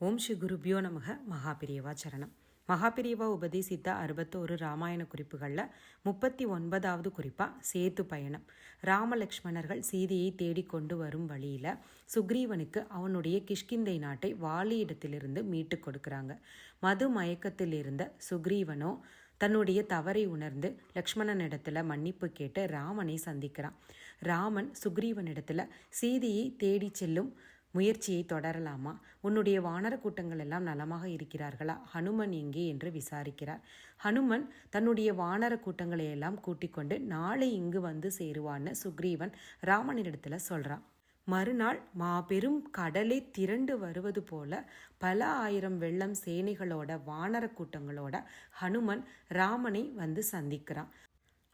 ஓம் ஸ்ரீ குருபியோ நமக. மகாபிரியவா சரணம். மகாபிரியவா உபதேசித்த அறுபத்தோரு ராமாயண குறிப்புகளில் முப்பத்தி ஒன்பதாவது குறிப்பாக சேத்து பயணம். ராமலக்ஷ்மணர்கள் சீதையை தேடிக்கொண்டு வரும் வழியில் சுக்ரீவனுக்கு அவனுடைய கிஷ்கிந்தை நாட்டை வாலியிடத்திலிருந்து மீட்டு கொடுக்குறாங்க. மது மயக்கத்தில் இருந்த சுக்ரீவனோ தன்னுடைய தவறை உணர்ந்து லக்ஷ்மணனிடத்துல மன்னிப்பு கேட்டு ராமனை சந்திக்கிறான். ராமன் சுக்ரீவனிடத்துல சீதையை தேடி செல்லும் முயற்சியை தொடரலாமா? உன்னுடைய வானர கூட்டங்கள் எல்லாம் நலமாக இருக்கிறார்களா? ஹனுமன் எங்கே என்று விசாரிக்கிறார். ஹனுமன் தன்னுடைய வானர கூட்டங்களை எல்லாம் கூட்டிக் கொண்டு நாளை இங்கு வந்து சேருவான்னு சுக்ரீவன் ராமனிடத்துல சொல்றான். மறுநாள் மாபெரும் கடலை திரண்டு வருவது போல பல ஆயிரம் வெள்ளம் சேனைகளோட வானர கூட்டங்களோட ஹனுமன் ராமனை வந்து சந்திக்கிறான்.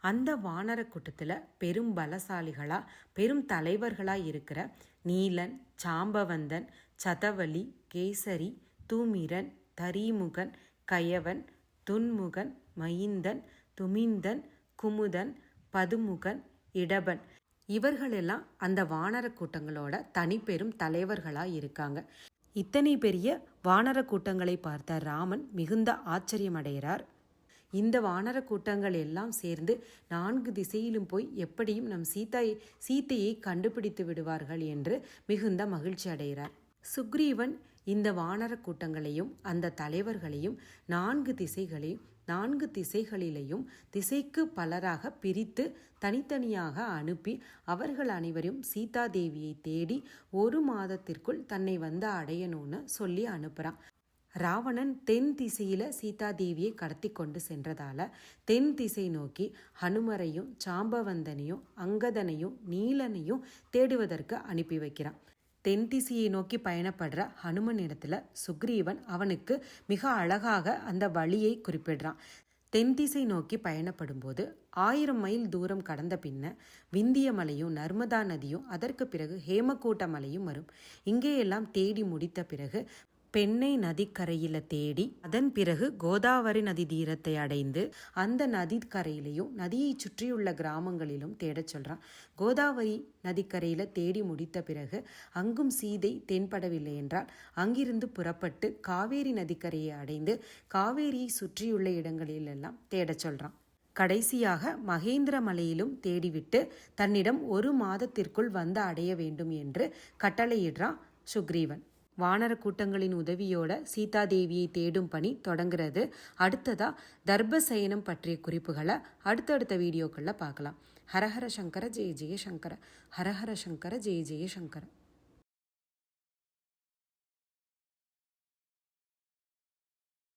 அந்த வானர கூட்டத்தில் பெரும் பலசாலிகளா பெரும் தலைவர்களா இருக்கிற நீலன் சாம்பவந்தன் சதவலி கேசரி தூமிரன் தரீமுகன் கயவன் துன்முகன் மயிந்தன் துமிந்தன் குமுதன் பதுமுகன் இடபன். இவர்களெல்லாம் அந்த வானர கூட்டங்களோட தனிப்பெரும் தலைவர்களா இருக்காங்க. இத்தனை பெரிய வானர கூட்டங்களை பார்த்த ராமன் மிகுந்த ஆச்சரியம் அடைகிறார் இந்த வானர கூட்டங்கள் எல்லாம் சேர்ந்து நான்கு திசையிலும் போய் எப்படியும் நம் சீதாயை சீத்தையை கண்டுபிடித்து விடுவார்கள் என்று மிகுந்த மகிழ்ச்சி அடைகிறார். சுக்ரீவன் இந்த வானர கூட்டங்களையும் அந்த தலைவர்களையும் நான்கு திசைகளையும் நான்கு திசைகளிலேயும் திசைக்கு பலராக பிரித்து தனித்தனியாக அனுப்பி அவர்கள் அனைவரும் சீதாதேவியை தேடி ஒரு மாதத்திற்குள் தன்னை வந்து அடையணும்னு சொல்லி அனுப்புகிறான் ராவணன் தென் திசையில சீதாதேவியை கடத்தி கொண்டு சென்றதால தென் திசை நோக்கி ஹனுமரையும் சாம்பவந்தனையும் அங்கதனையும் நீலனையும் தேடுவதற்கு அனுப்பி வைக்கிறான். தென் திசையை நோக்கி பயணப்படுற ஹனுமன் இடத்துல சுக்ரீவன் அவனுக்கு மிக அழகாக அந்த வழியை குறிப்பிடுறான். தென் திசை நோக்கி பயணப்படும்போது ஆயிரம் மைல் தூரம் கடந்த பின்ன விந்திய மலையும் நர்மதா நதியும் அதற்கு பிறகு ஹேமக்கூட்ட மலையும் வரும். இங்கேயெல்லாம் தேடி முடித்த பிறகு பெண்ணை நதிக்கரையில தேடி அதன் பிறகு கோதாவரி நதி தீரத்தை அடைந்து அந்த நதிக்கரையிலையும் நதியை சுற்றியுள்ள கிராமங்களிலும் தேடச் சொல்றான். கோதாவரி நதிக்கரையில தேடி முடித்த பிறகு அங்கும் சீதை தென்படவில்லை என்றால் அங்கிருந்து புறப்பட்டு காவேரி நதிக்கரையை அடைந்து காவேரியை சுற்றியுள்ள இடங்களிலெல்லாம் தேடச் சொல்றான். கடைசியாக மகேந்திர மலையிலும் தேடிவிட்டு தன்னிடம் ஒரு மாதத்திற்குள் வந்து அடைய வேண்டும் என்று கட்டளையிடுறான் சுக்ரீவன். வானர கூட்டங்களின் உதவியோட சீதாதேவியை தேடும் பணி தொடங்குறது. அடுத்ததா தர்பசயனம் பற்றிய குறிப்புகளை அடுத்தடுத்த வீடியோக்களில் பார்க்கலாம். ஹரஹர சங்கர ஜெய ஜெய சங்கர. ஹரஹர சங்கர ஜெய ஜெய சங்கர.